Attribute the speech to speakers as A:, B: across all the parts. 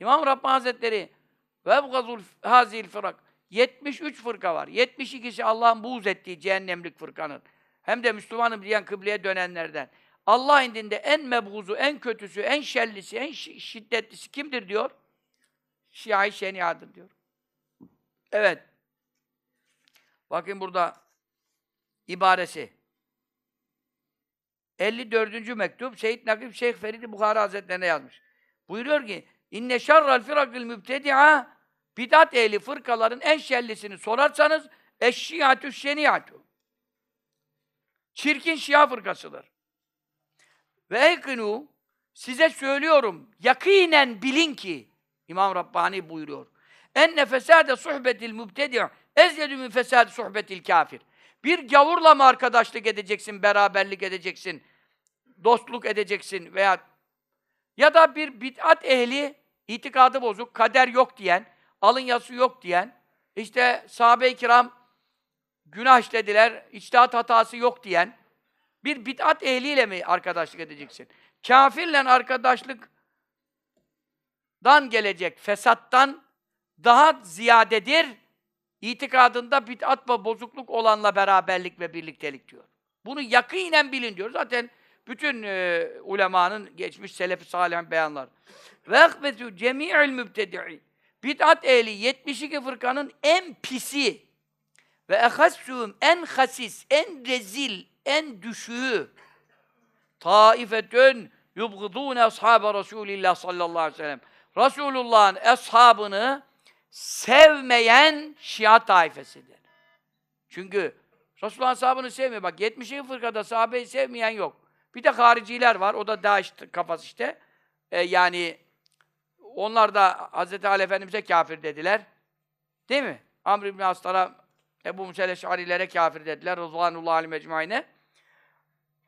A: İmam Rabbani Hazretleri ve gazul hazil fırak 73 fırka var. 72'si Allah'ın buğz ettiği cehennemlik fırkanın. Hem de Müslümanım diyen kıbleye dönenlerden. Allah indinde en mebguzu, en kötüsü, en şellisi, en şi- şiddetlisi kimdir diyor? Şia-i Şenia'dır diyor. Evet. Bakın burada ibaresi. 54. mektup Seyyid Nakib Şeyh Feridi Bukhari Hazretlerine yazmış. Buyuruyor ki inne şerrel firakil mübtedi'a bidat ehli fırkaların en şerlisini sorarsanız eşşiyatü şeniatü. Çirkin Şia fırkasıdır. Ve ekinu size söylüyorum yakinen bilin ki İmam Rabbani buyuruyor. Enne fesade suhbetil mübtedi' ezyedü min fesade suhbetil kafir. Bir gavurla mı arkadaşlık edeceksin, beraberlik edeceksin, dostluk edeceksin veya ya da bir bid'at ehli, itikadı bozuk, kader yok diyen, alın yazısı yok diyen, işte sahabe-i kiram günah işlediler, içtihat hatası yok diyen bir bid'at ehliyle mi arkadaşlık edeceksin? Kafirle arkadaşlıktan gelecek fesattan daha ziyadedir itikadında bid'at ve bozukluk olanla beraberlik ve birliktelik diyor. Bunu yakinen bilin diyor. Zaten bütün e, ulemanın geçmiş selef-i salihin beyanlar. Ve ekbetu cemi'il mübtedi'i. Bid'at ehli 72 fırkanın en pisi ve ehassuhum en hasis, en rezil, en düşüğü taifetün yubgıdûne ashâbe Resulillah sallallahu aleyhi ve sellem. Resulullah'ın ashabını sevmeyen Şia taifesidir. Çünkü Resulullah'ın ashabını sevmiyor. Bak 72 fırkada sahabeyi sevmeyen yok. Bir de hariciler var. O da Daesh kafası işte. E, yani onlar da Hz. Ali Efendimiz'e kafir dediler. Değil mi? Amr ibn Aslar'a, Ebu Musel Eş'arilere kafir dediler. Rızvanullah alim ecmaine.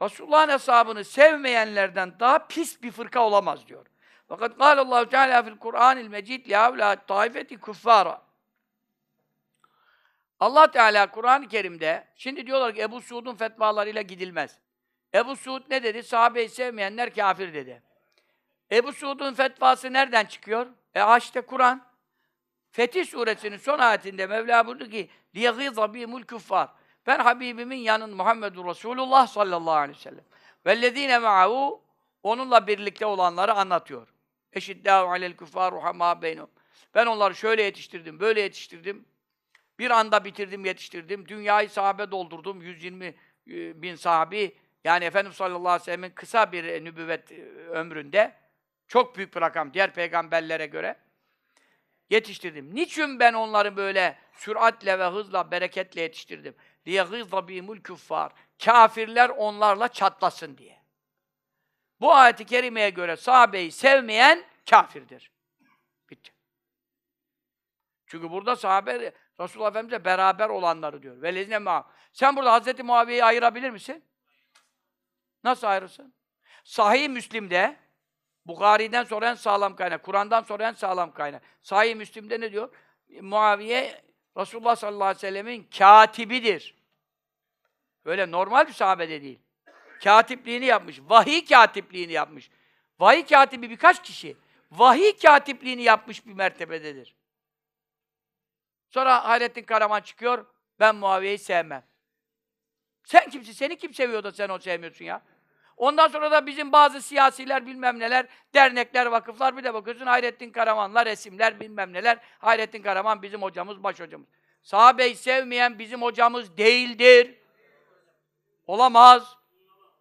A: Resulullah'ın ashabını sevmeyenlerden daha pis bir fırka olamaz diyor. Fakat Allahu Teala fil Kur'anil Mecid li havla taifeti kuffara. Allah Teala Kur'an-ı Kerim'de şimdi diyorlar ki Ebu Suud'un fetvalarıyla gidilmez. Ebu Suud ne dedi? Sahabeyi sevmeyenler kafir dedi. Ebu Suud'un fetvası nereden çıkıyor? E işte Kur'an. Fetih suresinin son ayetinde Mevla buyurdu ki لِيَغِيظَ بِهِمُ الْكُفَّارِ Ben Habibimin yanın Muhammedur Resulullah sallallahu aleyhi ve sellem. وَالَّذ۪ينَ مَعَهُ Onunla birlikte olanları anlatıyor. اَشِدَّاهُ عَلَى الْكُفَّارُ رُحَمَا بَيْنُهُمْ Ben onları şöyle yetiştirdim, böyle yetiştirdim. Bir anda bitirdim, yetiştirdim. Dünyayı sahabe doldurdum. 120 e, bin sahabi. yani Efendimiz sallallahu aleyhi ve sellem'in kısa bir e, nübüvvet e, ömründe çok büyük bir rakam diğer peygamberlere göre yetiştirdim. Niçin ben onları böyle süratle ve hızla, bereketle yetiştirdim? Diye gızla bihimul küffar. Kafirler onlarla çatlasın diye. Bu ayeti kerimeye göre sahabeyi sevmeyen kafirdir. Bitti. Çünkü burada sahabe Resulullah Efendimiz'le beraber olanları diyor. Velezine ma. Sen burada Hazreti Muaviye'yi ayırabilir misin? Nasıl ayırırsın? Sahih Müslim'de Bukhari'den sonra en sağlam kaynak, Kur'an'dan sonra en sağlam kaynak. Sahih Müslim'de ne diyor? Muaviye Resulullah sallallahu aleyhi ve sellemin katibidir. Öyle normal bir sahabe de değil. Katipliğini yapmış. Vahiy katipliğini yapmış. Vahiy katibi birkaç kişi. Vahiy katipliğini yapmış bir mertebededir. Sonra Hayrettin Karaman çıkıyor. Ben Muaviye'yi sevmem. Sen kimsin? Seni kim seviyor da sen onu sevmiyorsun ya? Ondan sonra da bizim bazı siyasiler bilmem neler, dernekler, vakıflar bir de bakıyorsun Hayrettin Karamanlar, resimler bilmem neler. Hayrettin Karaman bizim hocamız, baş hocamız. Sahabeyi sevmeyen bizim hocamız değildir. Olamaz.